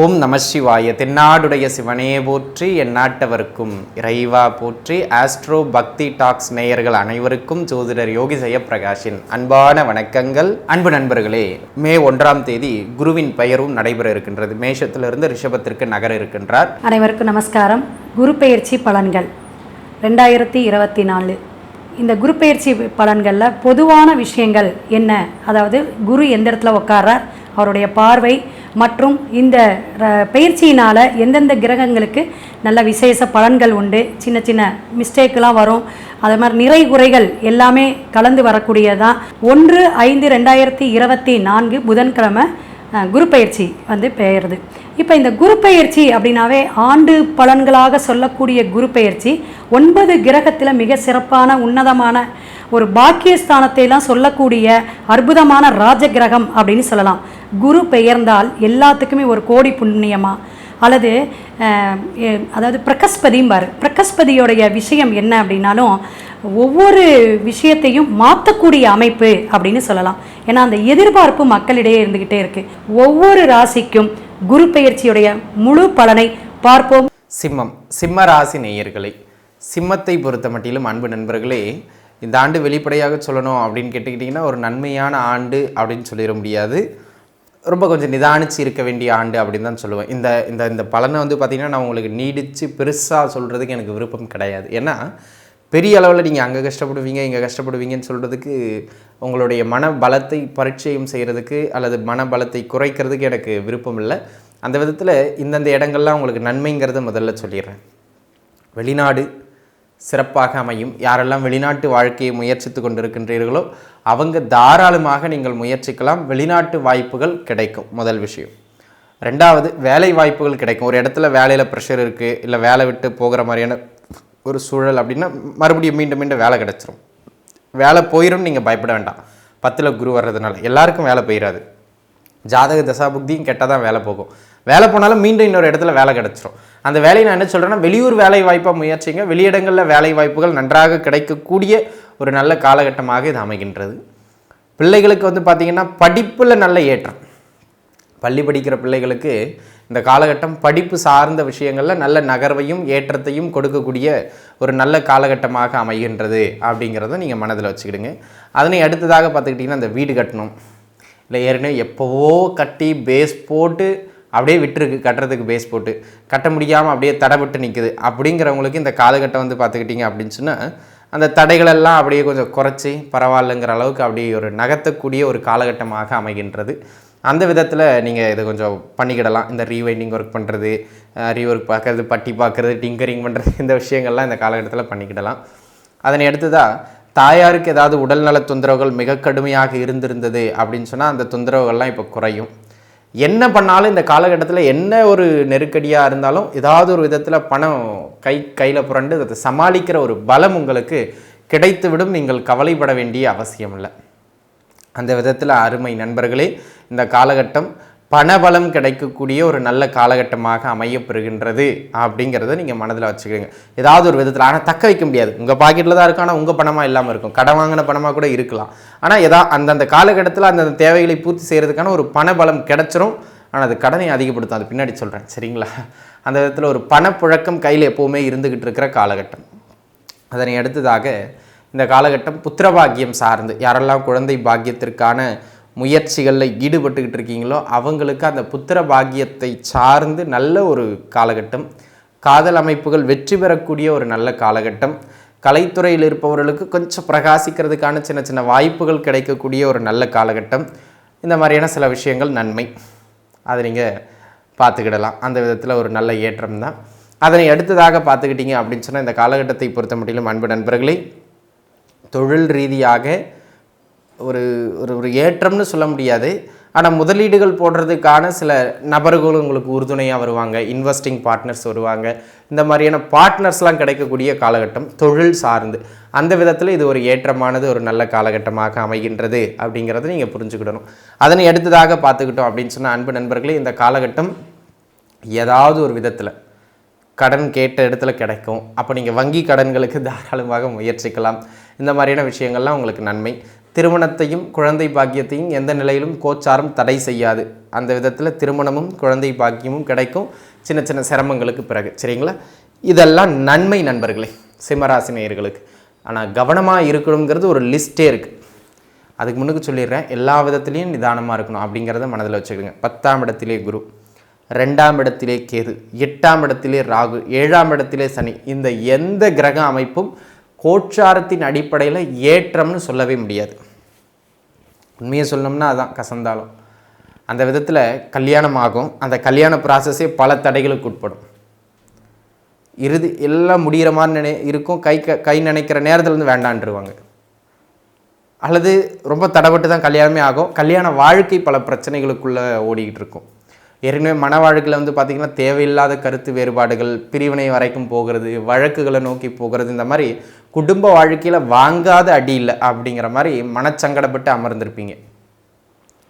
ஓம் நம சிவாய. தென்னாடுடைய சிவனே போற்றி எந்நாட்டவருக்கும் இறைவா போற்றி. ஆஸ்ட்ரோ பக்தி டாக்ஸ் நேயர்கள் அனைவருக்கும் ஜோதிடர் யோகி ஜெயப்பிரகாஷின் அன்பான வணக்கங்கள். அன்பு நண்பர்களே மே ஒன்றாம் தேதி குருவின் பெயரும் நடைபெற இருக்கின்றது. மேஷத்திலிருந்து ரிஷபத்திற்கு நகர இருக்கின்றார். அனைவருக்கும் நமஸ்காரம். குரு பெயர்ச்சி பலன்கள். ரெண்டாயிரத்தி இருபத்தி நாலு. இந்த குரு பெயர்ச்சி பலன்களில் பொதுவான விஷயங்கள் என்ன? அதாவது குரு எந்த இடத்துல உட்கார்றார்? அவருடைய பார்வை மற்றும் இந்த ர- எந்தெந்த கிரகங்களுக்கு நல்ல விசேஷ பலன்கள் உண்டு சின்ன சின்ன மிஸ்டேக்கெலாம் வரும் அதே மாதிரி நிறை குறைகள் எல்லாமே கலந்து வரக்கூடியதான் ஒன்று ஐந்து ரெண்டாயிரத்தி இருபத்தி நான்கு புதன்கிழமை குரு பயிற்சி வந்து பெயருது. இப்போ இந்த குரு பயிற்சி அப்படின்னாவே ஆண்டு பலன்களாக சொல்லக்கூடிய குரு பயிற்சி ஒன்பது கிரகத்தில் மிக சிறப்பான உன்னதமான ஒரு பாக்கியஸ்தானத்தை எல்லாம் சொல்லக்கூடிய அற்புதமான ராஜ கிரகம் அப்படின்னு சொல்லலாம். குரு பெயர்ந்தால் எல்லாத்துக்குமே ஒரு கோடி புண்ணியமா? அல்லது அதாவது பிரகஸ்பதிம்பார். பிரகஸ்பதியோடைய விஷயம் என்ன அப்படின்னாலும் ஒவ்வொரு விஷயத்தையும் மாற்றக்கூடிய அமைப்பு அப்படின்னு சொல்லலாம். ஏன்னா அந்த எதிர்பார்ப்பு மக்களிடையே இருந்துக்கிட்டே இருக்கு. ஒவ்வொரு ராசிக்கும் குரு பெயர்ச்சியுடைய முழு பலனை பார்ப்போம். சிம்மம். சிம்ம ராசி நேயர்களை சிம்மத்தை பொறுத்த மட்டிலும் அன்பு நண்பர்களே இந்த ஆண்டு வெளிப்படையாக சொல்லணும் அப்படின்னு கேட்டுக்கிட்டிங்கன்னா ஒரு நன்மையான ஆண்டு அப்படின்னு சொல்லிட முடியாது. ரொம்ப கொஞ்சம் நிதானிச்சு இருக்க வேண்டிய ஆண்டு அப்படின்னு தான் சொல்லுவேன். இந்த இந்த இந்த பலனை வந்து பார்த்திங்கன்னா நான் உங்களுக்கு நீடித்து பெருசாக சொல்கிறதுக்கு எனக்கு விருப்பம் கிடையாது. ஏன்னா பெரிய அளவில் நீங்கள் அங்கே கஷ்டப்படுவீங்க இங்கே கஷ்டப்படுவீங்கன்னு சொல்கிறதுக்கு உங்களுடைய மன பலத்தை பரிச்சயம் செய்கிறதுக்கு அல்லது மன பலத்தை குறைக்கிறதுக்கு எனக்கு விருப்பம் இல்லை. அந்த விதத்தில் இந்தந்த இடங்கள்லாம் உங்களுக்கு நன்மைங்கிறத முதல்ல சொல்லிடுறேன். வெளிநாடு சிறப்பாக அமையும். யாரெல்லாம் வெளிநாட்டு வாழ்க்கையை முயற்சித்து கொண்டிருக்கின்றீர்களோ அவங்க தாராளமாக நீங்கள் முயற்சிக்கலாம். வெளிநாட்டு வாய்ப்புகள் கிடைக்கும். முதல் விஷயம். ரெண்டாவது வேலை வாய்ப்புகள் கிடைக்கும். ஒரு இடத்துல வேலையில் ப்ரெஷர் இருக்குது இல்லை வேலை விட்டு போகிற மாதிரியான ஒரு சூழல் அப்படின்னா மறுபடியும் மீண்டும் மீண்டும் வேலை கிடச்சிரும். வேலை போயிடும் நீங்கள் பயப்பட வேண்டாம். பத்தில் குரு வர்றதுனால. எல்லாருக்கும் வேலை போயிடாது ஜாதக தசாபுக்தியும் கெட்டால் தான் வேலை போகும். வேலை போனாலும் மீண்டும் இன்னொரு இடத்துல வேலை கிடச்சிரும். அந்த வேலையை நான் என்ன சொல்கிறேன்னா வெளியூர் வேலை வாய்ப்பாக முயற்சிங்க. வெளியிடங்களில் வேலை வாய்ப்புகள் நன்றாக கிடைக்கக்கூடிய ஒரு நல்ல காலகட்டமாக இது அமைகின்றது. பிள்ளைகளுக்கு வந்து பார்த்திங்கன்னா படிப்பில் நல்ல ஏற்றம். பள்ளி படிக்கிற பிள்ளைகளுக்கு இந்த காலகட்டம் படிப்பு சார்ந்த விஷயங்களில் நல்ல நகர்வையும் ஏற்றத்தையும் கொடுக்கக்கூடிய ஒரு நல்ல காலகட்டமாக அமைகின்றது அப்படிங்கிறத நீங்கள் மனதில் வச்சுக்கிடுங்க. அதனை அடுத்ததாக பார்த்துக்கிட்டிங்கன்னா இந்த வீடு கட்டணும். இல்லை ஏற்கனவே எப்போவோ கட்டி பேஸ் போட்டு அப்படியே விட்டுருக்கு கட்டுறதுக்கு பேஸ் போட்டு. கட்ட முடியாமல் அப்படியே தடைபட்டு நிற்குது அப்படிங்கிறவங்களுக்கு இந்த காலகட்டம் வந்து பார்த்துக்கிட்டிங்க அப்படின்னு சொன்னால் அந்த தடைகளெல்லாம் அப்படியே கொஞ்சம் குறைச்சி பரவாயில்லைங்கிற அளவுக்கு அப்படியே ஒரு நகர்த்தக்கூடிய ஒரு காலகட்டமாக அமைகின்றது. அந்த விதத்தில் நீங்கள் இதை கொஞ்சம் பண்ணிக்கிடலாம். இந்த ரீவைண்டிங் ஒர்க் பண்ணுறது ரீஒர்க் பார்க்கறது பட்டி பார்க்குறது டிங்கரிங் பண்ணுறது இந்த விஷயங்கள்லாம் இந்த காலகட்டத்தில் பண்ணிக்கிடலாம். அதனை அடுத்ததாக தாயாருக்கு ஏதாவது உடல்நல தொந்தரவுகள் மிக கடுமையாக இருந்திருந்தது அப்படின்னு சொன்னால் அந்த தொந்தரவுகள்லாம் இப்போ குறையும். என்ன பண்ணாலும் இந்த காலகட்டத்தில் என்ன ஒரு நெருக்கடியாக இருந்தாலும் ஏதாவது ஒரு விதத்தில் பணம் கை கையில் புரண்டு அதை சமாளிக்கிற ஒரு பலம் உங்களுக்கு கிடைத்துவிடும். நீங்கள் கவலைப்பட வேண்டிய அவசியம் இல்லை. அந்த விதத்தில் அருமை நண்பர்களே இந்த காலகட்டம் பணபலம் கிடைக்கக்கூடிய ஒரு நல்ல காலகட்டமாக அமையப்பெறுகின்றது அப்படிங்கிறத நீங்கள் மனதில் வச்சுக்கோங்க. ஏதாவது ஒரு விதத்தில் ஆனால் தக்க வைக்க முடியாது. உங்கள் பாக்கெட்டில் தான் இருக்கும் ஆனால் உங்கள் பணமாக இல்லாமல் இருக்கும். கடன் வாங்கின பணமாக கூட இருக்கலாம். ஆனால் எதா அந்தந்த காலகட்டத்தில் அந்தந்த தேவைகளை பூர்த்தி செய்கிறதுக்கான ஒரு பணபலம் கிடைச்சிரும். ஆனால் அது கடனை அதிகப்படுத்தும். அது பின்னாடி சொல்கிறேன் சரிங்களா? அந்த விதத்தில் ஒரு பணப்புழக்கம் கையில் எப்போவுமே இருந்துக்கிட்டு இருக்கிற காலகட்டம். அதனை அடுத்ததாக இந்த காலகட்டம் புத்திரபாக்கியம் சார்ந்து யாரெல்லாம் குழந்தை பாக்கியத்திற்கான முயற்சிகளில் ஈடுபட்டுக்கிட்டு இருக்கீங்களோ அவங்களுக்கு அந்த புத்திர பாக்கியத்தை சார்ந்து நல்ல ஒரு காலகட்டம். காதல் அமைப்புகள் வெற்றி பெறக்கூடிய ஒரு நல்ல காலகட்டம். கலைத்துறையில் இருப்பவர்களுக்கு கொஞ்சம் பிரகாசிக்கிறதுக்கான சின்ன சின்ன வாய்ப்புகள் கிடைக்கக்கூடிய ஒரு நல்ல காலகட்டம். இந்த மாதிரியான சில விஷயங்கள் நன்மை. அதை நீங்கள் பார்த்துக்கிடலாம். அந்த விதத்தில் ஒரு நல்ல ஏற்றம் தான். அதனை அடுத்ததாக பார்த்துக்கிட்டீங்க அப்படின்னு சொன்னால் இந்த காலகட்டத்தை பொறுத்த முடியலும் அன்பு நண்பர்களே தொழில் ரீதியாக ஒரு ஒரு ஒரு ஏற்றம்னு சொல்ல முடியாது. ஆனால் முதலீடுகள் போடுறதுக்கான சில நபர்களும் உங்களுக்கு உறுதுணையாக வருவாங்க. இன்வெஸ்டிங் பார்ட்னர்ஸ் வருவாங்க. இந்த மாதிரியான பார்ட்னர்ஸ்லாம் கிடைக்கக்கூடிய காலகட்டம் தொழில் சார்ந்து. அந்த விதத்தில் இது ஒரு ஏற்றமானது ஒரு நல்ல காலகட்டமாக அமைகின்றது அப்படிங்கிறத நீங்கள் புரிஞ்சுக்கிடணும். அதனை எடுத்ததாக பார்த்துக்கிட்டோம் அப்படின்னு சொன்னால் அன்பு நண்பர்களே இந்த காலகட்டம் ஏதாவது ஒரு விதத்தில் கடன் கேட்ட இடத்துல கிடைக்கும். அப்போ நீங்கள் வங்கி கடன்களுக்கு தாராளமாக முயற்சிக்கலாம். இந்த மாதிரியான விஷயங்கள்லாம் உங்களுக்கு நன்மை. திருமணத்தையும் குழந்தை பாக்கியத்தையும் எந்த நிலையிலும் கோச்சாரம் தடை செய்யாது. அந்த விதத்தில் திருமணமும் குழந்தை பாக்கியமும் கிடைக்கும். சின்ன சின்ன சிரமங்களுக்கு பிறகு. சரிங்களா? இதெல்லாம் நன்மை நண்பர்களே சிம்மராசினியர்களுக்கு ஆனால் கவனமாக இருக்கணுங்கிறது ஒரு லிஸ்ட்டே இருக்குது அதுக்கு முன்னுக்கு சொல்லிடுறேன் எல்லா விதத்துலேயும் நிதானமாக இருக்கணும் அப்படிங்கிறத மனதில் வச்சுக்கோங்க. பத்தாம் இடத்திலே குரு ரெண்டாம் இடத்திலே கேது எட்டாம் இடத்திலே ராகு ஏழாம் இடத்திலே சனி. இந்த எந்த கிரக அமைப்பும் கோச்சாரத்தின் அடிப்படையில் ஏற்றம்னு சொல்லவே முடியாது. உண்மையை சொல்லணும்னா அதான் கசந்தாலும். அந்த விதத்தில் கல்யாணம் ஆகும். அந்த கல்யாண ப்ராசஸே பல தடைகளுக்கு உட்படும். இறுதி எல்லாம் முடிகிற மாதிரி நினை இருக்கும். கை க கை நினைக்கிற நேரத்தில் வந்து வேண்டான்ருவாங்க. அல்லது ரொம்ப தடைப்பட்டு தான் கல்யாணமே ஆகும். கல்யாண வாழ்க்கை பல பிரச்சனைகளுக்குள்ளே ஓடிக்கிட்டு இருக்கும். ஏற்கனவே மன வாழ்க்கையில் வந்து பார்த்திங்கன்னா தேவையில்லாத கருத்து வேறுபாடுகள் பிரிவினை வரைக்கும் போகிறது வழக்குகளை நோக்கி போகிறது இந்த மாதிரி குடும்ப வாழ்க்கையில் வாங்காத அடி இல்லை அப்படிங்கிற மாதிரி மனச்சங்கடப்பட்டு அமர்ந்திருப்பீங்க.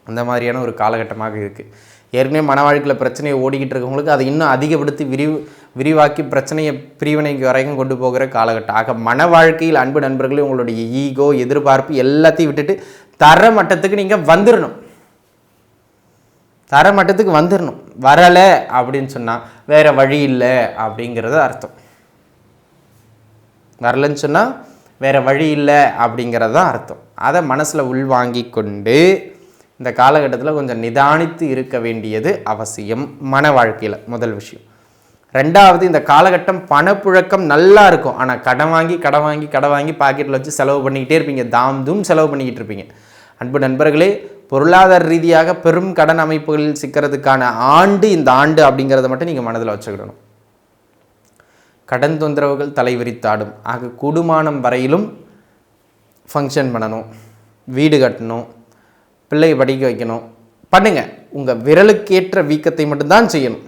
அந்த மாதிரியான ஒரு காலகட்டமாக இருக்குது ஏற்கனவே மன வாழ்க்கையில் பிரச்சனையை ஓடிக்கிட்டு இருக்கவங்களுக்கு அதை இன்னும் அதிகப்படுத்தி விரிவு விரிவாக்கி பிரச்சனையை பிரிவினைக்கு வரைக்கும் கொண்டு போகிற காலகட்டம். ஆக மன வாழ்க்கையில் அன்பு நண்பர்களே உங்களுடைய ஈகோ எதிர்பார்ப்பு எல்லாத்தையும் விட்டுட்டு தர மட்டத்துக்கு நீங்கள் வந்துடணும் தர மட்டத்துக்கு வந்துடணும் வரலை அப்படின்னு சொன்னால் வேறு வழி இல்லை அப்படிங்கிறது அர்த்தம். வரலன்னு சொன்னால் வேறு வழி இல்லை அப்படிங்கிறது தான் அர்த்தம். அதை மனசில் உள்வாங்கி கொண்டு இந்த காலகட்டத்தில் கொஞ்சம் நிதானித்து இருக்க வேண்டியது அவசியம் மன வாழ்க்கையில் முதல் விஷயம். ரெண்டாவது இந்த காலகட்டம் பணப்புழக்கம் நல்லா இருக்கும். ஆனால் கடன் வாங்கி கடன் வாங்கி கடன் வாங்கி பாக்கெட்டில் வச்சு செலவு பண்ணிக்கிட்டே இருப்பீங்க. தாம் தூம் செலவு பண்ணிக்கிட்டு இருப்பீங்க. அன்பு நண்பர்களே பொருளாதார ரீதியாக பெரும் கடன் அமைப்புகளில் சிக்கிறதுக்கான ஆண்டு இந்த ஆண்டு அப்படிங்கிறத மட்டும் நீங்கள் மனதில் வச்சுக்கிடணும். கடன் தொந்தரவுகள் தலைவிரித்தாடும். ஆக கூடுமானம் வரையிலும் ஃபங்க்ஷன் பண்ணணும். வீடு கட்டணும். பிள்ளையை படிக்க வைக்கணும். பண்ணுங்கள் உங்கள் விரலுக்கேற்ற வீக்கத்தை மட்டும்தான் செய்யணும்.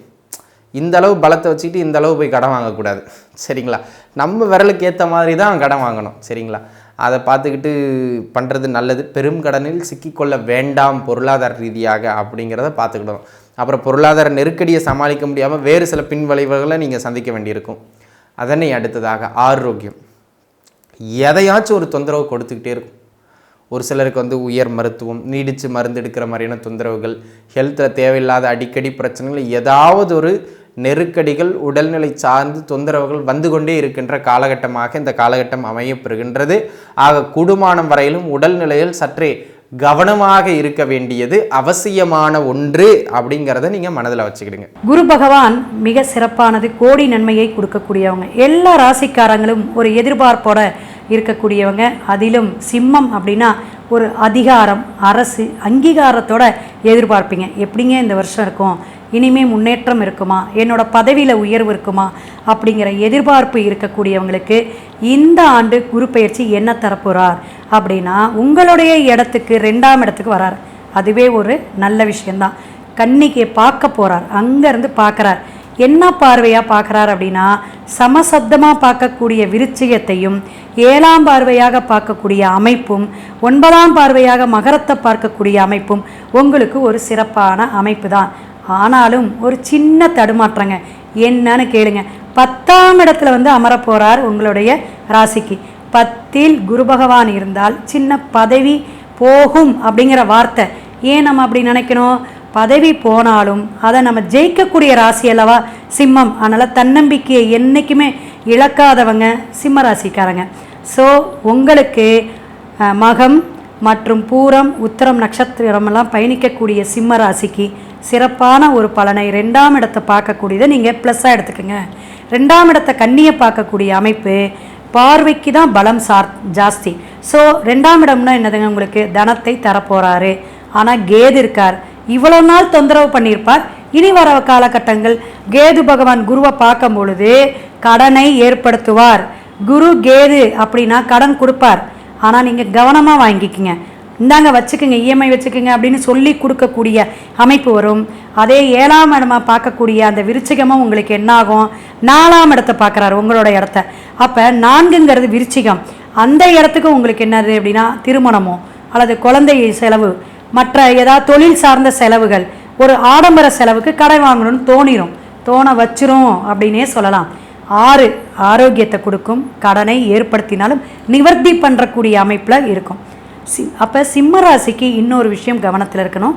இந்த அளவு பலத்தை வச்சுக்கிட்டு இந்த அளவு போய் கடன் வாங்கக்கூடாது. சரிங்களா? நம்ம விரலுக்கு ஏற்ற மாதிரி தான் கடன் வாங்கணும். சரிங்களா? அதை பார்த்துக்கிட்டு பண்ணுறது நல்லது. பெரும் கடனில் சிக்கிக்கொள்ள வேண்டாம் பொருளாதார ரீதியாக அப்படிங்கிறத பார்த்துக்கிடணும். அப்புறம் பொருளாதார நெருக்கடியை சமாளிக்க முடியாமல் வேறு சில பின்விளைவுகளை நீங்கள் சந்திக்க வேண்டியிருக்கும். அதனை அடுத்ததாக ஆரோக்கியம். எதையாச்சும் ஒரு தொந்தரவு கொடுத்துக்கிட்டே இருக்கும். ஒரு சிலருக்கு வந்து உயர் மருத்துவம் நீடித்து மருந்து எடுக்கிற மாதிரியான தொந்தரவுகள் ஹெல்த்தில் தேவையில்லாத அடிக்கடி பிரச்சனைகள் ஏதாவது ஒரு நெருக்கடிகள் உடல்நிலை சார்ந்து தொந்தரவுகள் வந்து கொண்டே இருக்கின்ற காலகட்டமாக இந்த காலகட்டம் அமையப்பெறுகின்றது. ஆக குடுமானம் வரையிலும் உடல்நிலையில் சற்றே கவனமாக இருக்க வேண்டியது அவசியமான ஒன்று அப்படிங்கிறத நீங்கள் மனதில் வச்சுக்கிடுங்க. குரு பகவான் மிக சிறப்பானது கோடி நன்மையை கொடுக்கக்கூடியவங்க. எல்லா ராசிக்காரங்களும் ஒரு எதிர்பார்ப்போட இருக்கக்கூடியவங்க. அதிலும் சிம்மம் அப்படின்னா ஒரு அதிகாரம் அரசு அங்கீகாரத்தோட எதிர்பார்ப்பீங்க. எப்படிங்க இந்த வருஷம் இருக்கும்? இனிமே முன்னேற்றம் இருக்குமா? என்னோட பதவியில் உயர்வு இருக்குமா? அப்படிங்கிற எதிர்பார்ப்பு இருக்கக்கூடியவங்களுக்கு இந்த ஆண்டு குரு பயிற்சி என்ன தரப்போகிறார் அப்படின்னா உங்களுடைய இடத்துக்கு ரெண்டாம் இடத்துக்கு வரார். அதுவே ஒரு நல்ல விஷயந்தான் கன்னிக்கு பார்க்க போகிறார் அங்கேருந்து பார்க்குறார். என்ன பார்வையாக பார்க்குறார் அப்படின்னா சமசப்தமாக பார்க்கக்கூடிய விருச்சிகத்தையும் ஏழாம் பார்வையாக பார்க்கக்கூடிய அமைப்பும் ஒன்பதாம் பார்வையாக மகரத்தை பார்க்கக்கூடிய அமைப்பும் உங்களுக்கு ஒரு சிறப்பான அமைப்பு தான் ஆனாலும் ஒரு சின்ன தடுமாற்றங்க. என்னன்னு கேளுங்க. பத்தாம் இடத்துல வந்து அமரப் போகிறார் உங்களுடைய ராசிக்கு. பத்தில் குரு பகவான் இருந்தால் சின்ன பதவி போகும் அப்படிங்கிற வார்த்தை. ஏன் நம்ம அப்படி நினைக்கணும்? பதவி போனாலும் அதை நம்ம ஜெயிக்கக்கூடிய ராசி அல்லவா? சிம்மம். அதனால் தன்னம்பிக்கையை என்றைக்குமே இழக்காதவங்க சிம்ம ராசிக்காரங்க ஸோ உங்களுக்கு மகம் மற்றும் பூரம் உத்தரம் நட்சத்திரமெல்லாம் பயணிக்கக்கூடிய சிம்ம ராசிக்கு சிறப்பான ஒரு பலனை ரெண்டாம் இடத்தை பார்க்கக்கூடியதை நீங்கள் ப்ளஸ்ஸாக எடுத்துக்கோங்க. ரெண்டாம் இடத்தை கண்ணியை பார்க்கக்கூடிய அமைப்பு பார்வைக்கு தான் பலம் சார் ஜாஸ்தி. ஸோ ரெண்டாம் இடம்னா என்னதுங்க? உங்களுக்கு தனத்தை தரப்போகிறாரு ஆனால் கேது இருக்கார். இவ்வளோ நாள் தொந்தரவு பண்ணியிருப்பார். இனி வர காலகட்டங்கள் கேது பகவான் குருவை பார்க்கும் பொழுது கடனை ஏற்படுத்துவார். குரு கேது அப்படின்னா கடன் கொடுப்பார். ஆனால் நீங்கள் கவனமாக வாங்கிக்கிங்க. இந்தாங்க வச்சுக்கோங்க இஎம்ஐ வச்சுக்கோங்க அப்படின்னு சொல்லி கொடுக்கக்கூடிய அமைப்பு வரும். அதே ஏழாம் இடமாக பார்க்கக்கூடிய அந்த விருச்சிகமாக உங்களுக்கு என்னாகும்? நாலாம் இடத்தை பார்க்குறாரு உங்களோட இடத்த. அப்போ நான்குங்கிறது விருச்சிகம். அந்த இடத்துக்கு உங்களுக்கு என்னது அப்படின்னா திருமணமோ அல்லது குழந்தை செலவு மற்ற ஏதாவது தொழில் சார்ந்த செலவுகள் ஒரு ஆடம்பர செலவுக்கு கடை வாங்கணும்னு தோணிரும். தோண வச்சிரும் அப்படின்னே சொல்லலாம். ஆறு ஆரோக்கியத்தை கொடுக்கும் கடனை ஏற்படுத்தினாலும் நிவர்த்தி பண்ணுறக்கூடிய அமைப்பில் இருக்கும். சி அப்போ சிம்மராசிக்கு இன்னொரு விஷயம் கவனத்தில் இருக்கணும்.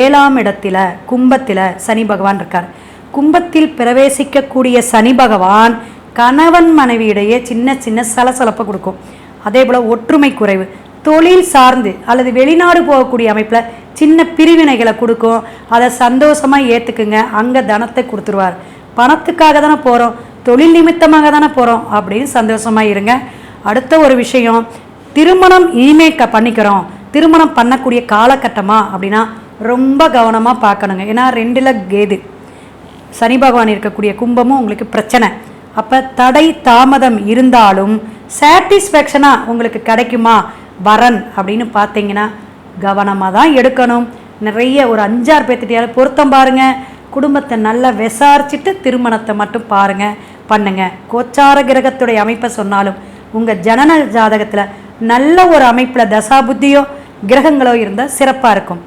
ஏழாம் இடத்தில் கும்பத்தில் சனி பகவான் இருக்கார். கும்பத்தில் பிரவேசிக்கக்கூடிய சனி பகவான் கணவன் மனைவியிடையே சின்ன சின்ன சலசலப்பை கொடுக்கும். அதே போல் ஒற்றுமை குறைவு. தொழில் சார்ந்து அல்லது வெளிநாடு போகக்கூடிய அமைப்பில் சின்ன பிரிவினைகளை கொடுக்கும். அதை சந்தோஷமாக ஏற்றுக்குங்க அங்கே தனத்தை கொடுத்துருவார். பணத்துக்காக தானே போகிறோம் தொழில் நிமித்தமாக தானே போகிறோம் அப்படின்னு சந்தோஷமாக இருங்க. அடுத்த ஒரு விஷயம். திருமணம் இனிமேல் க பண்ணிக்கிறோம். திருமணம் பண்ணக்கூடிய காலகட்டமா அப்படின்னா ரொம்ப கவனமாக பார்க்கணுங்க. ஏன்னா ரெண்டில் கேது. சனி பகவான் இருக்கக்கூடிய கும்பமும் உங்களுக்கு பிரச்சனை. அப்போ தடை தாமதம் இருந்தாலும் சாட்டிஸ்ஃபேக்ஷனாக உங்களுக்கு கிடைக்குமா? வரன் அப்படின்னு பார்த்தீங்கன்னா கவனமாக தான் எடுக்கணும். நிறைய ஒரு அஞ்சாறு பேர்த்திட்டியாவது பொருத்தம் பாருங்கள் குடும்பத்தை நல்லா விசாரிச்சுட்டு திருமணத்தை மட்டும் பாருங்கள் பண்ணுங்கள் கோச்சார கிரகத்துடைய அமைப்பை சொன்னாலும் உங்கள் ஜனன ஜாதகத்தில் நல்ல ஒரு அமைப்பில் தசா புத்தியோ கிரகங்களோ இருந்தால் சிறப்பாக இருக்கும்.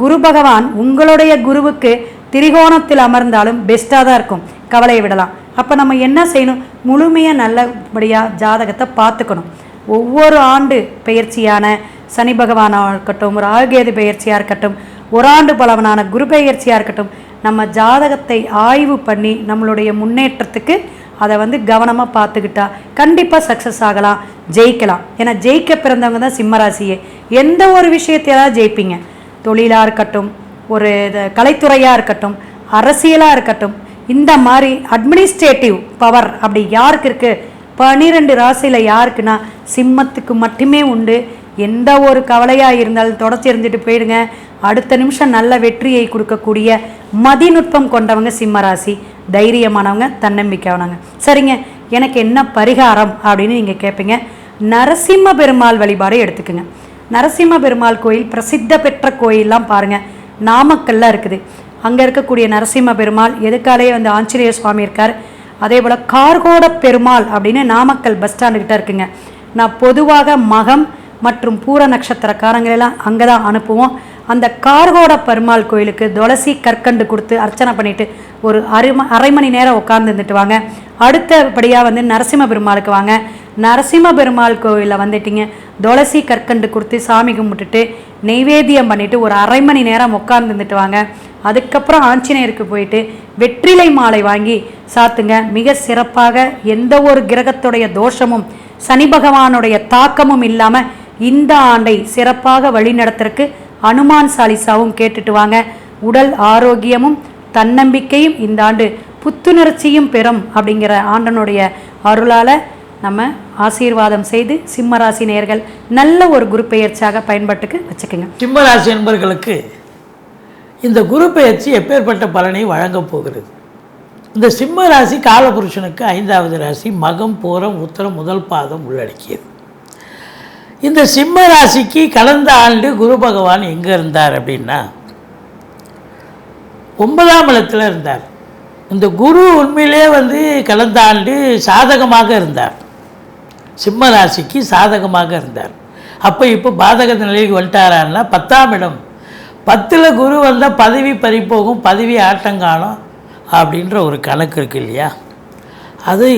குரு பகவான் உங்களுடைய குருவுக்கு திரிகோணத்தில் அமர்ந்தாலும் பெஸ்ட்டாக தான் இருக்கும். கவலையை விடலாம். அப்போ நம்ம என்ன செய்யணும்? முழுமையாக நல்லபடியாக ஜாதகத்தை பார்த்துக்கணும். ஒவ்வொரு ஆண்டு பெயர்ச்சியான சனி பகவானாக இருக்கட்டும் ராகுகேது பெயர்ச்சியாக இருக்கட்டும் ஒரு ஆண்டு பலவனான குரு பெயர்ச்சியாக இருக்கட்டும் நம்ம ஜாதகத்தை ஆய்வு பண்ணி நம்மளுடைய முன்னேற்றத்துக்கு அதை வந்து கவனமாக பார்த்துக்கிட்டா கண்டிப்பாக சக்ஸஸ் ஆகலாம். ஜெயிக்கலாம். ஏன்னா ஜெயிக்க பிறந்தவங்க தான் சிம்மராசியே. எந்த ஒரு விஷயத்தையாவது ஜெயிப்பீங்க. தொழிலாக இருக்கட்டும் ஒரு இது கலைத்துறையாக இருக்கட்டும் அரசியலாக இருக்கட்டும் இந்த மாதிரி அட்மினிஸ்ட்ரேட்டிவ் பவர் அப்படி யாருக்கு இருக்குது பனிரெண்டு ராசியில் யாருக்குன்னா சிம்மத்துக்கு மட்டுமே உண்டு. எந்த ஒரு கவலையாக இருந்தாலும் தொடச்சி எறிஞ்சிட்டு போயிடுங்க. அடுத்த நிமிஷம் நல்ல வெற்றியை கொடுக்கக்கூடிய மதிநுட்பம் கொண்டவங்க சிம்மராசி. தைரியமானவங்க தன்னம்பிக்கையானவங்க. சரிங்க எனக்கு என்ன பரிகாரம் அப்படின்னு நீங்கள் கேட்பீங்க நரசிம்ம பெருமாள் வழிபாடை எடுத்துக்கோங்க. நரசிம்ம பெருமாள் கோயில் பிரசித்த பெற்ற கோயிலெலாம் பாருங்கள் நாமக்கல்ல இருக்குது. அங்கே இருக்கக்கூடிய நரசிம்ம பெருமாள் எதுக்காலேயே வந்து ஆஞ்சநேய சுவாமி இருக்கார். அதே போல் கார்கோட பெருமாள் அப்படின்னு நாமக்கல் பஸ் ஸ்டாண்டுக்கிட்ட இருக்குங்க. நான் பொதுவாக மகம் மற்றும் பூர நட்சத்திரக்காரங்களெல்லாம் அங்கே தான் அனுப்புவோம். அந்த கார்கோட பெருமாள் கோயிலுக்கு துளசி கற்கண்டு கொடுத்து அர்ச்சனை பண்ணிவிட்டு ஒரு அரை அரை மணி நேரம் உட்கார்ந்துருந்துட்டு வாங்க. அடுத்தபடியாக வந்து நரசிம்ம பெருமாளுக்கு வாங்க. நரசிம்ம பெருமாள் கோயிலில் வந்துட்டீங்க. துளசி கற்கண்டு கொடுத்து சாமி கும்பிட்டுட்டு நெய்வேத்தியம் பண்ணிவிட்டு ஒரு அரை மணி நேரம் உட்கார்ந்து இருந்துட்டு வாங்க. அதுக்கப்புறம் ஆஞ்சநேயருக்கு போயிட்டு வெற்றிலை மாலை வாங்கி சாத்துங்க. மிக சிறப்பாக எந்த ஒரு கிரகத்துடைய தோஷமும் சனி பகவானுடைய தாக்கமும் இல்லாமல் இந்த ஆண்டை சிறப்பாக வழிநடத்துறக்கு அனுமான் சாலிசாவும் கேட்டுட்டு வாங்க. உடல் ஆரோக்கியமும் தன்னம்பிக்கையும் இந்த ஆண்டு புத்துணர்ச்சியும் பெறும் அப்படிங்கிற ஆண்டனுடைய அருளால் நம்ம ஆசீர்வாதம் செய்து சிம்மராசி நேயர்கள் நல்ல ஒரு குரு பெயர்ச்சியாக பயன்பாட்டுக்கு வச்சுக்கோங்க. சிம்மராசி என்பர்களுக்கு இந்த குரு பெயர்ச்சி எப்பேற்பட்ட பலனை வழங்கப் போகிறது? இந்த சிம்ம ராசி காலபுருஷனுக்கு ஐந்தாவது ராசி மகம் பூரம் உத்தரம் முதல் பாதம் உள்ளடக்கியது. இந்த சிம்ம ராசிக்கு கடந்த ஆண்டு குரு பகவான் எங்கே இருந்தார் அப்படின்னா ஒன்பதாம் இடத்தில் இருந்தார். இந்த குரு உண்மையிலே வந்து கடந்த ஆண்டு சாதகமாக இருந்தார். சிம்ம ராசிக்கு சாதகமாக இருந்தார். அப்போ இப்போ பாதக நிலைக்கு வந்துட்டாரான்னா பத்தாம் இடம். பத்தில் குரு வந்தால் பதவி பறிப்போகும் பதவி ஆட்டங்காலம் அப்படின்ற ஒரு கணக்கு இருக்குது இல்லையா? அது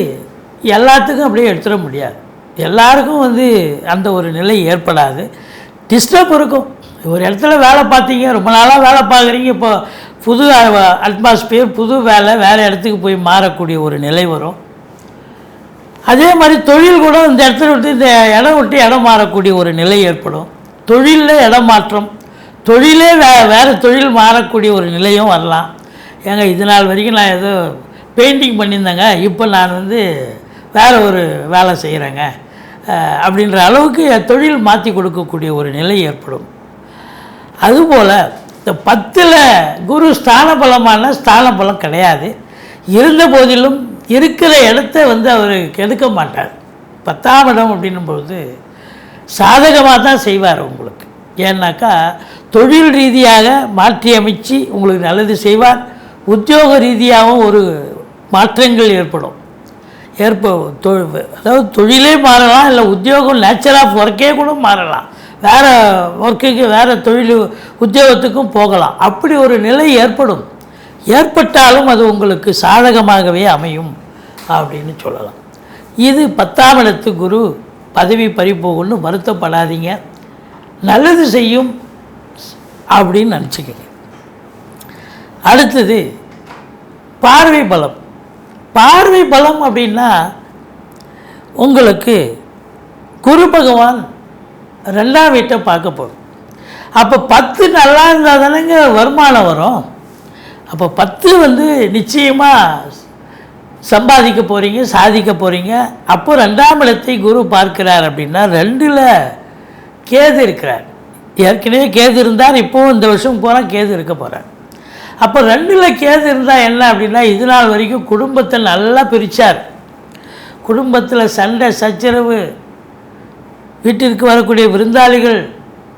எல்லாத்துக்கும் அப்படியே எடுத்துட முடியாது. எல்லாருக்கும் வந்து அந்த ஒரு நிலை ஏற்படாது. டிஸ்டர்ப் இருக்கும். ஒரு இடத்துல வேலை பார்த்தீங்க ரொம்ப நாளாக வேலை பார்க்குறீங்க இப்போ புது அட்மாஸ்பியர் புது வேலை வேறு இடத்துக்கு போய் மாறக்கூடிய ஒரு நிலை வரும். அதே மாதிரி தொழில் கூட இந்த இடத்துல விட்டு இந்த இடம் விட்டு இடம் மாறக்கூடிய ஒரு நிலை ஏற்படும். தொழிலில் இடம் மாற்றம். தொழிலே வே வேறு தொழில் மாறக்கூடிய ஒரு நிலையும் வரலாம். ஏங்க இது நாள் வரைக்கும் நான் ஏதோ பெயிண்டிங் பண்ணியிருந்தேங்க. இப்போ நான் வந்து வேறு ஒரு வேலை செய்கிறேங்க. அப்படின்ற அளவுக்கு தொழில் மாற்றி கொடுக்கக்கூடிய ஒரு நிலை ஏற்படும். அதுபோல் இந்த பத்தில் குரு ஸ்தான பலமான ஸ்தான பலம் கிடையாது. இருந்த போதிலும் இருக்கிற இடத்த வந்து அவர் கெடுக்க மாட்டார். பத்தாம் இடம் அப்படின்னும் பொழுது சாதகமாக தான் செய்வார் உங்களுக்கு. ஏன்னாக்கா தொழில் ரீதியாக மாற்றி அமைச்சு உங்களுக்கு நல்லது செய்வார். உத்தியோக ரீதியாகவும் ஒரு மாற்றங்கள் ஏற்படும். ஏற்ப தொழில் அதாவது தொழிலே மாறலாம் இல்லை உத்தியோகம் நேச்சர் ஆஃப் ஒர்க்கே கூட மாறலாம். வேறு ஒர்க்குக்கு வேறு தொழில் உத்தியோகத்துக்கும் போகலாம். அப்படி ஒரு நிலை ஏற்படும். ஏற்பட்டாலும் அது உங்களுக்கு சாதகமாகவே அமையும் அப்படின்னு சொல்லலாம். இது பத்தாம் இடத்து குரு பதவி பறிப்போகும்னு வருத்தப்படாதீங்க. நல்லது செய்யும் அப்படின்னு நினச்சிக்கங்க. அடுத்தது பார்வை பலம். பார்வை பலம் அப்படின்னா உங்களுக்கு குரு பகவான் ரெண்டாம் வீட்டை பார்க்க போகிறோம் அப்போ பத்து நல்லா இருந்தால் தானேங்க வருமானம் வரும். அப்போ பத்து வந்து நிச்சயமாக சம்பாதிக்க போகிறீங்க சாதிக்க போகிறீங்க அப்போ ரெண்டாம் இடத்தை குரு பார்க்கிறார் அப்படின்னா ரெண்டில் கேது இருக்கிறார். ஏற்கனவே கேது இருந்தார் இப்போவும் இந்த வருஷம் போனால் கேது இருக்க போகிறார் அப்போ ரெண்டில் கேது இருந்தால் என்ன அப்படின்னா இது நாள் வரைக்கும் குடும்பத்தை நல்லா பிரித்தார் குடும்பத்தில் சண்டை சச்சரவு வீட்டிற்கு வரக்கூடிய விருந்தாளிகள்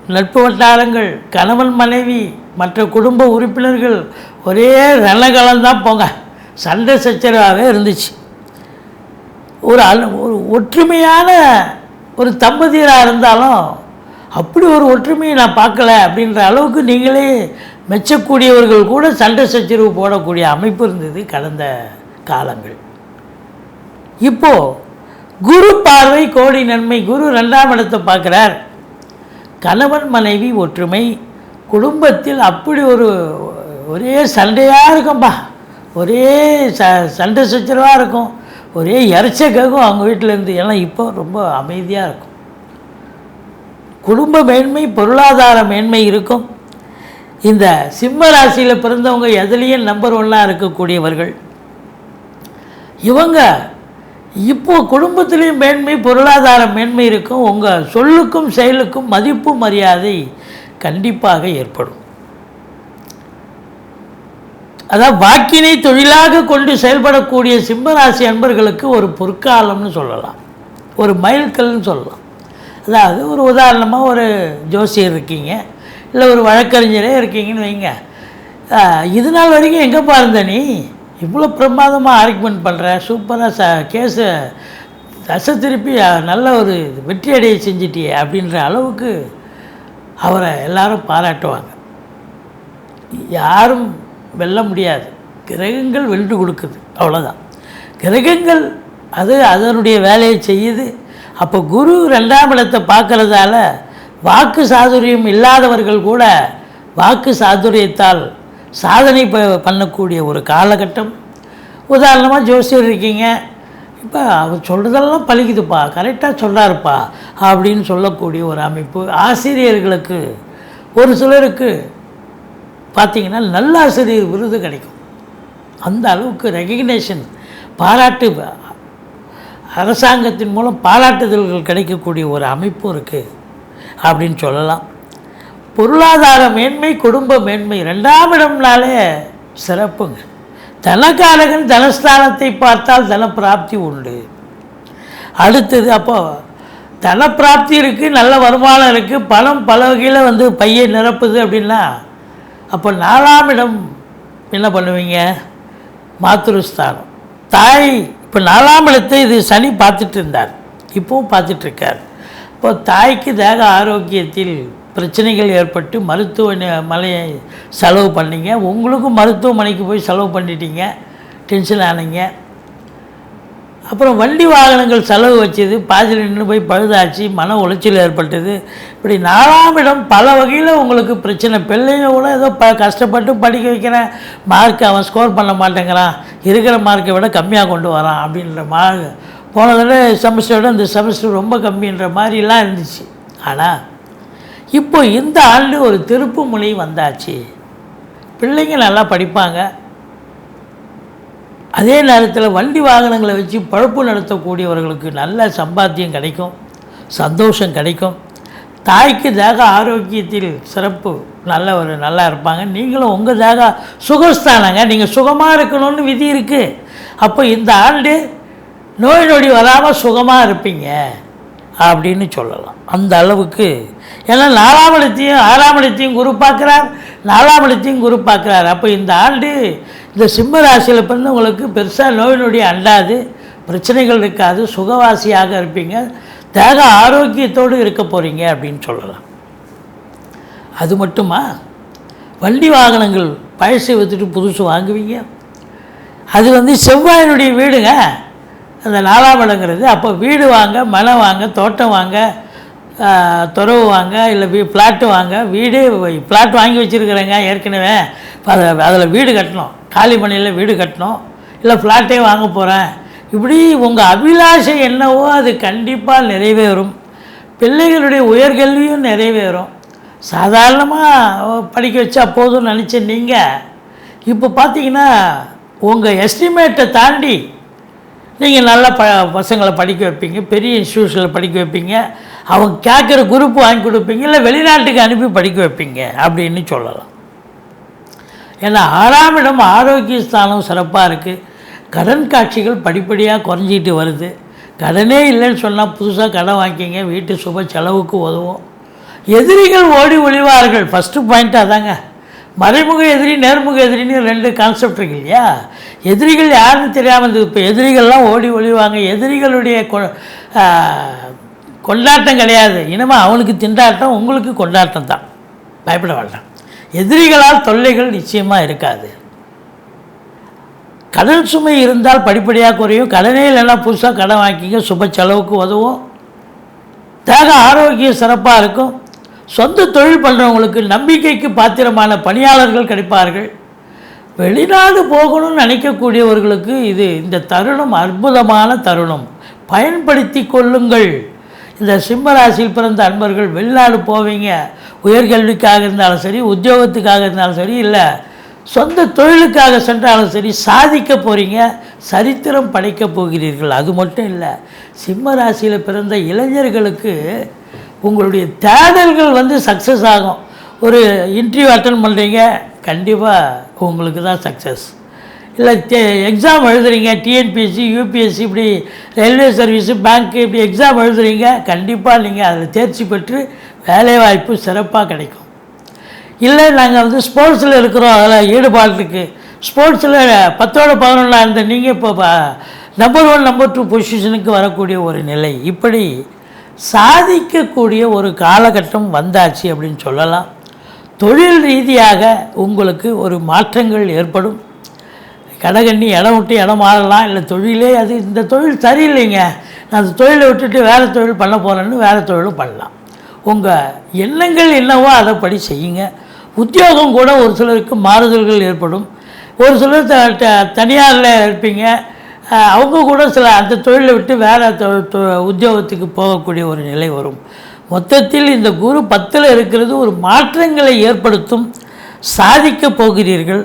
நட்பு வட்டாரங்கள் கணவன் மனைவி மற்ற குடும்ப உறுப்பினர்கள் ஒரே ரணகலம் போங்க. சண்டை சச்சரவாகவே இருந்துச்சு. ஒரு அல் ஒரு ஒற்றுமையான ஒரு தம்பதியராக இருந்தாலும் அப்படி ஒரு ஒற்றுமையை நான் பார்க்கல அப்படின்ற அளவுக்கு நீங்களே மெச்சக்கூடியவர்கள் கூட சண்டை சச்சரவு போடக்கூடிய அமைப்பு இருந்தது கடந்த காலங்கள். இப்போது குரு பார்வை கோடி நன்மை குரு ரெண்டாம் இடத்தை பார்க்குறார். கணவன் மனைவி ஒற்றுமை குடும்பத்தில் அப்படி ஒரு ஒரே சண்டையாக இருக்கும்பா. ஒரே ச சண்டை சச்சரவாக இருக்கும். ஒரே இறைச்ச கேட்கும் அவங்க வீட்டிலேருந்து ஏன்னா இப்போ ரொம்ப அமைதியாக இருக்கும். குடும்ப மேன்மை பொருளாதார மேன்மை இருக்கும். இந்த சிம்ம ராசியில் பிறந்தவங்க எதுலேயும் நம்பர் ஒன்னாக இருக்கக்கூடியவர்கள். இவங்க இப்போ குடும்பத்திலையும் மேன்மை பொருளாதார மேன்மை இருக்கும். உங்கள் சொல்லுக்கும் செயலுக்கும் மதிப்பு மரியாதை கண்டிப்பாக ஏற்படும். அதாவது வாக்கினை தொழிலாக கொண்டு செயல்படக்கூடிய சிம்மராசி அன்பர்களுக்கு ஒரு பொற்காலம்னு சொல்லலாம். ஒரு மைல்கல்னு சொல்லலாம். அதாவது ஒரு உதாரணமாக ஒரு ஜோசியர் இருக்கீங்க. இல்லை ஒரு வழக்கறிஞரே இருக்கீங்கன்னு வைங்க. இது நாள் வரைக்கும் எங்கேப்பா இருந்த நீ? இவ்வளோ பிரமாதமாக ஆர்குமெண்ட் பண்ணுற சூப்பராக ச கேஸை தசை திருப்பி நல்ல ஒரு வெற்றி அடைய செஞ்சிட்டியே அப்படின்ற அளவுக்கு அவரை எல்லாரும் பாராட்டுவாங்க. யாரும் வெல்ல முடியாது. கிரகங்கள் வென்று கொடுக்குது அவ்வளோதான் கிரகங்கள் அது அதனுடைய வேலையை செய்யுது. அப்போ குரு ரெண்டாம் இடத்தை பார்க்குறதால வாக்கு சாதுரியம் இல்லாதவர்கள் கூட வாக்கு சாதுரியத்தால் சாதனை ப- பண்ணக்கூடிய ஒரு காலகட்டம். உதாரணமாக ஜோசியர் இருக்கீங்க. இப்போ அவர் சொல்கிறதெல்லாம் பழிக்குதுப்பா கரெக்டாக சொல்கிறாருப்பா அப்படின்னு சொல்லக்கூடிய ஒரு அமைப்பு ஆசிரியர்களுக்கு ஒரு சிலருக்கு பார்த்தீங்கன்னா நல்லாசிரியர் விருது கிடைக்கும். அந்த அளவுக்கு ரெகக்னேஷன் பாராட்டு அரசாங்கத்தின் மூலம் பாராட்டுதல்கள் கிடைக்கக்கூடிய ஒரு அமைப்பும் இருக்குது அப்படின்னு சொல்லலாம். பொருளாதார மேன்மை குடும்ப மேன்மை ரெண்டாம் இடம்னாலே சிறப்புங்க. தனக்காரகன் தனஸ்தானத்தை பார்த்தால் தனப்பிராப்தி உண்டு. அடுத்தது அப்போ தனப்பிராப்தி இருக்குது நல்ல வருமானம் இருக்குது பணம் பல வகையில் வந்து பையை நிரப்புது அப்படின்னா அப்போ நாலாம் இடம் என்ன பண்ணுவீங்க? மாத்திருஸ்தானம் தாய் இப்போ நாலாம் இடத்தை இது சனி பார்த்துட்டு இருந்தார். இப்போவும் பார்த்துட்ருக்கார் இப்போ தாய்க்கு தேக ஆரோக்கியத்தில் பிரச்சனைகள் ஏற்பட்டு மருத்துவ மலையை செலவு பண்ணிங்க. உங்களுக்கும் மருத்துவமனைக்கு போய் செலவு பண்ணிட்டீங்க. டென்ஷன் ஆனீங்க. அப்புறம் வண்டி வாகனங்கள் செலவு வச்சது. பாதியில் நின்று போய் பழுதாச்சு. மன உளைச்சல் ஏற்பட்டது. இப்படி நாலாம் இடம் பல வகையில் உங்களுக்கு பிரச்சனை. பிள்ளைங்க கூட ஏதோ ப கஷ்டப்பட்டு படிக்க வைக்கிறேன் மார்க் அவன் ஸ்கோர் பண்ண மாட்டேங்கிறான். இருக்கிற மார்க்கை விட கம்மியாக கொண்டு வரான் அப்படின்ற மா போன தடவை செமஸ்டரோட இந்த செமஸ்டர் ரொம்ப கம்மின்ற மாதிரிலாம் இருந்துச்சு. ஆனால் இப்போ இந்த ஆண்டு ஒரு திருப்பு மொழி வந்தாச்சு. பிள்ளைங்க நல்லா படிப்பாங்க. அதே நேரத்தில் வண்டி வாகனங்களை வச்சு பழப்பு நடத்தக்கூடியவர்களுக்கு நல்ல சம்பாத்தியம் கிடைக்கும் சந்தோஷம் கிடைக்கும். தாய்க்கு தேக ஆரோக்கியத்தில் சிறப்பு நல்ல ஒரு நல்லா இருப்பாங்க. நீங்களும் உங்கள் தேக சுகஸ்தானங்க. நீங்கள் சுகமாக இருக்கணும்னு விதி இருக்குது அப்போ இந்த ஆண்டு நோய் நொடி வராமல் சுகமாக இருப்பீங்க அப்படின்னு சொல்லலாம். அந்த அளவுக்கு ஏன்னா நாலாம் இடத்தையும் ஆறாம் இடத்தையும் குரு பார்க்குறார் நாலாம் இடத்தையும் குரு பார்க்குறார். அப்போ இந்த ஆண்டு இந்த சிம்ம ராசியில் பிறந்தவங்களுக்கு பெருசாக நோய் நொடி அண்டாது பிரச்சனைகள் இருக்காது சுகவாசியாக இருப்பீங்க தேக ஆரோக்கியத்தோடு இருக்க போகிறீங்க அப்படின்னு சொல்லலாம். அது மட்டுமா? வண்டி வாகனங்கள் பழசு விற்றுட்டு புதுசு வாங்குவீங்க. அது வந்து செவ்வாயினுடைய வீடுங்க. அந்த நாலாம் இடங்கிறது அப்போ வீடு வாங்க மனை வாங்க தோட்டம் வாங்க துறவு வாங்க இல்லை வீ ஃப்ளாட்டு வாங்க வீடு ஃப்ளாட் வாங்கி வச்சுருக்குறேங்க ஏற்கனவே. அதை அதில் வீடு கட்டணும். காலி மனையில் வீடு கட்டணும். இல்லை ஃப்ளாட்டே வாங்க போகிறேன் இப்படி உங்கள் அபிலாஷை என்னவோ அது கண்டிப்பாக நிறைவேறும். பிள்ளைகளுடைய உயர்கல்வியும் நிறைவேறும். சாதாரணமாக படிக்க வச்சா போதும்னு நினச்ச நீங்கள் இப்போ பார்த்தீங்கன்னா உங்கள் எஸ்டிமேட்டை தாண்டி நீங்கள் நல்லா ப பசங்களை படிக்க வைப்பீங்க பெரிய இன்ஸ்டியூஷனில் படிக்க வைப்பீங்க அவங்க கேட்குற குரூப் வாங்கி கொடுப்பீங்க இல்லை வெளிநாட்டுக்கு அனுப்பி படிக்க வைப்பீங்க அப்படின்னு சொல்லலாம். ஏன்னா ஆறாம் இடம் ஆரோக்கிய ஸ்தானம் சிறப்பாக இருக்குது கடன் காட்சிகள் படிப்படியாக குறைஞ்சிட்டு வருது. கடனே இல்லைன்னு சொன்னால் புதுசாக கடன் வாங்கிக்கிங்க வீட்டு சுப செலவுக்கு உதவும். எதிரிகள் ஓடி ஒளிவார்கள். ஃபஸ்ட்டு பாயிண்ட் அதாங்க. மறைமுக எதிரி நேர்முக எதிரின்னு ரெண்டு கான்செப்ட் இருக்கு இல்லையா? எதிரிகள் யாருன்னு தெரியாமல் இருந்தது. இப்போ எதிரிகள்லாம் ஓடி ஒழிவாங்க எதிரிகளுடைய கொ கொண்டாட்டம் கிடையாது. இனிமேல் அவனுக்கு திண்டாட்டம் உங்களுக்கு கொண்டாட்டம் தான். பயப்பட வேண்டாம். எதிரிகளால் தொல்லைகள் நிச்சயமாக இருக்காது. கடன் சுமை இருந்தால் படிப்படியாக குறையும். கடனே இல்லைன்னா புதுசாக கடன் வாங்கிங்க சுப செலவுக்கு உதவும். தேக ஆரோக்கியம் சிறப்பாக இருக்கும். சொந்த தொழில் பண்ணுறவங்களுக்கு நம்பிக்கைக்கு பாத்திரமான பணியாளர்கள் கிடைப்பார்கள். வெளிநாடு போகணும்னு நினைக்கக்கூடியவர்களுக்கு இது இந்த தருணம் அற்புதமான தருணம். பயன்படுத்தி கொள்ளுங்கள். இந்த சிம்மராசியில் பிறந்த அன்பர்கள் வெளிநாடு போவீங்க. உயர்கல்விக்காக இருந்தாலும் சரி உத்தியோகத்துக்காக இருந்தாலும் சரி இல்லை சொந்த தொழிலுக்காக சென்றாலும் சரி சாதிக்க போகிறீங்க சரித்திரம் படைக்கப் போகிறீர்கள். அது மட்டும் இல்லை சிம்ம ராசியில் பிறந்த இளைஞர்களுக்கு உங்களுடைய தேடல்கள் வந்து சக்ஸஸ் ஆகும். ஒரு இன்டர்வியூ அட்டன் பண்ணுறீங்க கண்டிப்பாக உங்களுக்கு தான் சக்ஸஸ் இல்லை எக்ஸாம் எழுதுறீங்க டிஎன்பிஎஸ்சி யூபிஎஸ்சி இப்படி ரயில்வே சர்வீஸு பேங்க்கு இப்படி எக்ஸாம் எழுதுறீங்க கண்டிப்பாக நீங்கள் அதில் தேர்ச்சி பெற்று வேலைவாய்ப்பு சிறப்பாக கிடைக்கும். இல்லை நாங்கள் வந்து ஸ்போர்ட்ஸில் இருக்கிறோம் அதில் ஈடுபாட்டுக்கு ஸ்போர்ட்ஸில் பத்தோட பதினொன்றா இருந்த நீங்கள் இப்போ நம்பர் ஒன் நம்பர் டூ பொசிஷனுக்கு வரக்கூடிய ஒரு நிலை. இப்படி சாதிக்கக்கூடிய ஒரு காலகட்டம் வந்தாச்சு அப்படின்னு சொல்லலாம். தொழில் ரீதியாக உங்களுக்கு ஒரு மாற்றங்கள் ஏற்படும். கடகண்ணி இடம் விட்டு இடம் மாறலாம். இல்லை தொழிலே அது இந்த தொழில் சரியில்லைங்க. நான் அந்த தொழிலை விட்டுட்டு வேறு தொழில் பண்ண போகிறேன்னு வேறு தொழிலும் பண்ணலாம். உங்கள் எண்ணங்கள் என்னவோ அதைப்படி செய்யுங்க. உத்தியோகம் கூட ஒரு சிலருக்கு மாறுதல்கள் ஏற்படும். ஒரு சிலர் த தனியாரில் இருப்பீங்க. அவங்க கூட சில அந்த தொழிலை விட்டு வேறு உத்தியோகத்துக்கு போகக்கூடிய ஒரு நிலை வரும். மொத்தத்தில் இந்த குரு பத்தில் இருக்கிறது ஒரு மாற்றங்களை ஏற்படுத்தும் சாதிக்க போகிறீர்கள்.